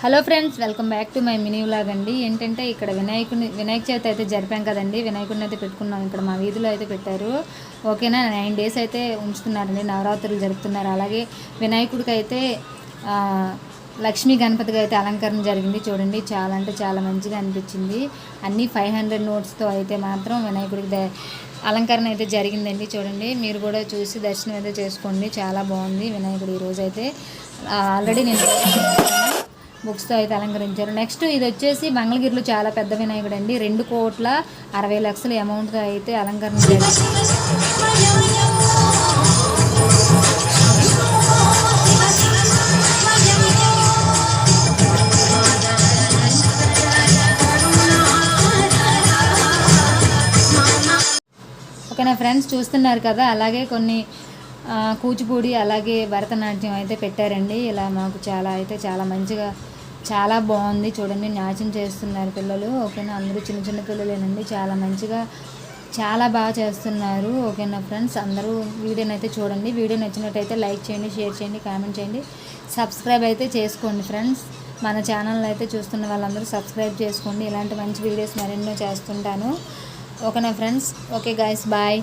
Hello friends welcome back to my mini vlog అండి. ఏంటంటే ఇక్కడ వినాయకుని వినాయక చవితి అయితే జరిపాం కదండి. వినాయకుడిని అయితే పెట్టుకున్నాం. ఇక్కడ మా వీధిలో అయితే పెట్టారు. ఓకేనా? నైన్ డేస్ అయితే ఉంచుతున్నారండి. నవరాత్రులు జరుపుతున్నారు. అలాగే వినాయకుడికి అయితే లక్ష్మీ గణపతిగా అయితే అలంకరణ జరిగింది. చూడండి చాలా అంటే చాలా మంచిగా అనిపించింది. అన్నీ ఫైవ్ హండ్రెడ్ నోట్స్తో అయితే మాత్రం వినాయకుడికి అలంకరణ అయితే జరిగిందండి. చూడండి మీరు కూడా చూసి దర్శనం అయితే చేసుకోండి. చాలా బాగుంది వినాయకుడు ఈరోజు అయితే ఆల్రెడీ నేను బుక్స్తో అయితే అలంకరించారు. నెక్స్ట్ ఇది వచ్చేసి మంగళగిరిలో చాలా పెద్ద వినాయకుడు అండి రెండు కోట్ల అరవై లక్షల అమౌంట్తో అయితే అలంకరణ ఓకేనా ఫ్రెండ్స్ చూస్తున్నారు కదా అలాగే కొన్ని కూచిపూడి అలాగే భరతనాట్యం అయితే పెట్టారండి. ఇలా మాకు చాలా అయితే చాలా మంచిగా చాలా బాగుంది చూడండి నాట్యం చేస్తున్నారు పిల్లలు ఓకేనా? అందరూ చిన్న చిన్న పిల్లలేనండి చాలా మంచిగా చాలా బాగా చేస్తున్నారు ఓకేనా ఫ్రెండ్స్? అందరూ వీడియోనైతే చూడండి వీడియో నచ్చినట్టయితే లైక్ చేయండి షేర్ చేయండి కామెంట్ చేయండి సబ్స్క్రైబ్ అయితే చేసుకోండి ఫ్రెండ్స్. మన ఛానల్ అయితే చూస్తున్న వాళ్ళందరూ సబ్స్క్రైబ్ చేసుకోండి ఇలాంటి మంచి వీడియోస్ మరెన్నో చేస్తుంటాను. ఓకేనా ఫ్రెండ్స్? Okay guys bye